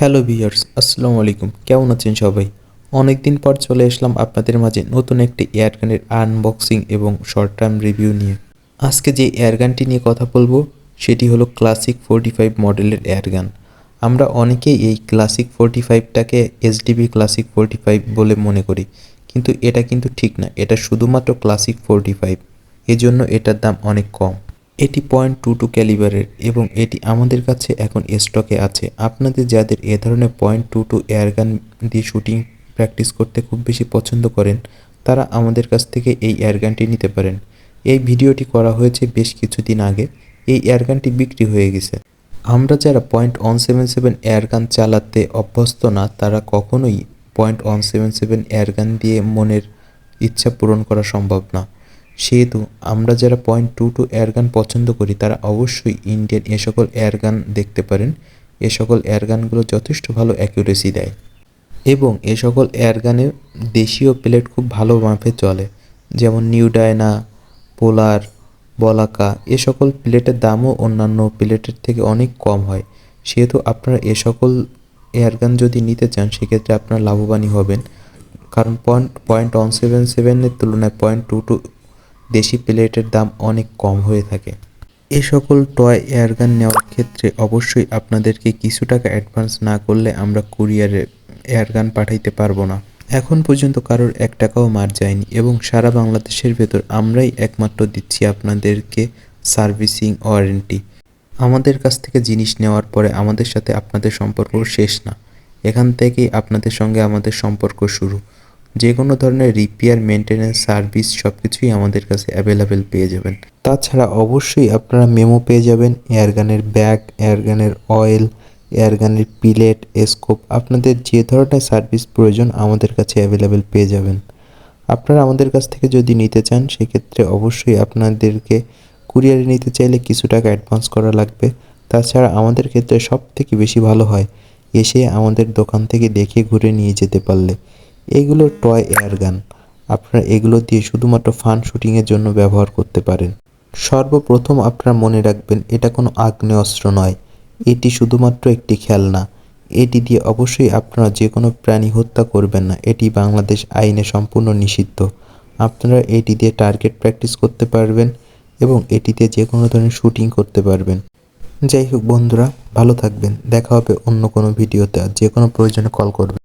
Hello viewers আসসালামু আলাইকুম। কেমন আছেন সবাই? অনেক দিন পর চলে আসলাম আপনাদের মাঝে নতুন একটি এয়ারগানের আনবক্সিং এবং শর্ট টার্ম রিভিউ নিয়ে। আজকে যে এয়ারগানটি নিয়ে কথা বলব, সেটি হলো ক্লাসিক ফোরটি ফাইভ মডেলের এয়ারগান আমরা অনেকেই এই ক্লাসিক ফোরটি ফাইভটাকে এসডিবি ক্লাসিক ফোরটি ফাইভ বলে মনে করি, কিন্তু এটা কিন্তু ঠিক না। এটা শুধুমাত্র ক্লাসিক ফোরটি ফাইভ এজন্য এটার দাম অনেক কম। এটি পয়েন্ট টু টু ক্যালিবারের এবং এটি আমাদের কাছে এখন স্টকে আছে। আপনাদের যাদের এ ধরনের পয়েন্ট টু টু এয়ারগান দিয়ে শুটিং প্র্যাকটিস করতে খুব বেশি পছন্দ করেন, তারা আমাদের কাছ থেকে এই এয়ারগানটি নিতে পারেন। এই ভিডিওটি করা হয়েছে বেশ কিছুদিন আগে। এই এয়ারগানটি বিক্রি হয়ে গেছে। আমরা যারা point one seven seven airgun চালাতে অভ্যস্ত না, তারা কখনোই point one seven seven airgun দিয়ে মনের ইচ্ছা পূরণ করা সম্ভব না। সেহেতু আমরা যারা পয়েন্ট টু টু এয়ারগান পছন্দ করি, তারা অবশ্যই ইন্ডিয়ান এ সকল এয়ারগান দেখতে পারেন। এ সকল এয়ারগানগুলো যথেষ্ট ভালো অ্যাকুরেসি দেয়। এবং এ সকল এয়ারগানে দেশীয় প্লেট খুব ভালো মাপে চলে। যেমন নিউ ডায়না পোলার বলাকা এ সকল প্লেটের দামও অন্যান্য প্লেটের থেকে অনেক কম হয়। সেহেতু আপনারা এ সকল এয়ারগান যদি নিতে চান, সেক্ষেত্রে আপনারা লাভবানই হবেন। কারণ পয়েন্ট পয়েন্ট ওয়ান সেভেন সেভেনের তুলনায় পয়েন্ট টু টু দেশি প্লেটের দাম অনেক কম হয়ে থাকে। এ সকল টয় এয়ারগান নেওয়ার ক্ষেত্রে অবশ্যই আপনাদেরকে কিছু টাকা অ্যাডভান্স না করলে আমরা কুরিয়ারে এয়ারগান পাঠাইতে পারব না। এখন পর্যন্ত কারোর এক টাকাও মার যায়নি এবং সারা বাংলাদেশের ভেতর আমরাই একমাত্র দিচ্ছি আপনাদেরকে সার্ভিসিং ওয়ারেন্টি। আমাদের কাছ থেকে জিনিস নেওয়ার পরে আমাদের সাথে আপনাদের সম্পর্ক শেষ না। এখান থেকেই আপনাদের সঙ্গে আমাদের সম্পর্ক শুরু। যে কোনো ধরনের রিপেয়ার মেনটেন্যান্স সার্ভিস সব কিছুই আমাদের কাছে অ্যাভেলেবেল পেয়ে যাবেন। তাছাড়া অবশ্যই আপনারা মেমো পেয়ে যাবেন এয়ারগানের ব্যাগ এয়ারগানের অয়েল এয়ারগানের পিলেট স্কোপ আপনাদের যে ধরনের সার্ভিস প্রয়োজন আমাদের কাছে অ্যাভেলেবেল পেয়ে যাবেন। আপনারা আমাদের কাছ থেকে যদি নিতে চান, সেক্ষেত্রে অবশ্যই আপনাদেরকে কুরিয়ারে নিতে চাইলে কিছু টাকা অ্যাডভান্স করা লাগবে। তাছাড়া আমাদের ক্ষেত্রে সব থেকে বেশি ভালো হয় এসে আমাদের দোকান থেকে দেখে ঘুরে নিয়ে যেতে পারলে। এগুলো টয় এয়ারগান আপনারা এগুলো দিয়ে শুধুমাত্র ফান শুটিংয়ের জন্য ব্যবহার করতে পারেন। সর্বপ্রথম আপনারা মনে রাখবেন, এটা কোনো আগ্নেয়াস্ত্র নয়। এটি শুধুমাত্র একটি খেলনা। এটি দিয়ে অবশ্যই আপনারা যে কোনো প্রাণী হত্যা করবেন না। এটি বাংলাদেশ আইনে সম্পূর্ণ নিষিদ্ধ। আপনারা এটি দিয়ে টার্গেট প্র্যাকটিস করতে পারবেন এবং এটিতে যে কোনো ধরনের শুটিং করতে পারবেন। যাই হোক বন্ধুরা, ভালো থাকবেন। দেখা হবে অন্য কোনো ভিডিওতে। আর যে কোনো প্রয়োজনে কল করবেন।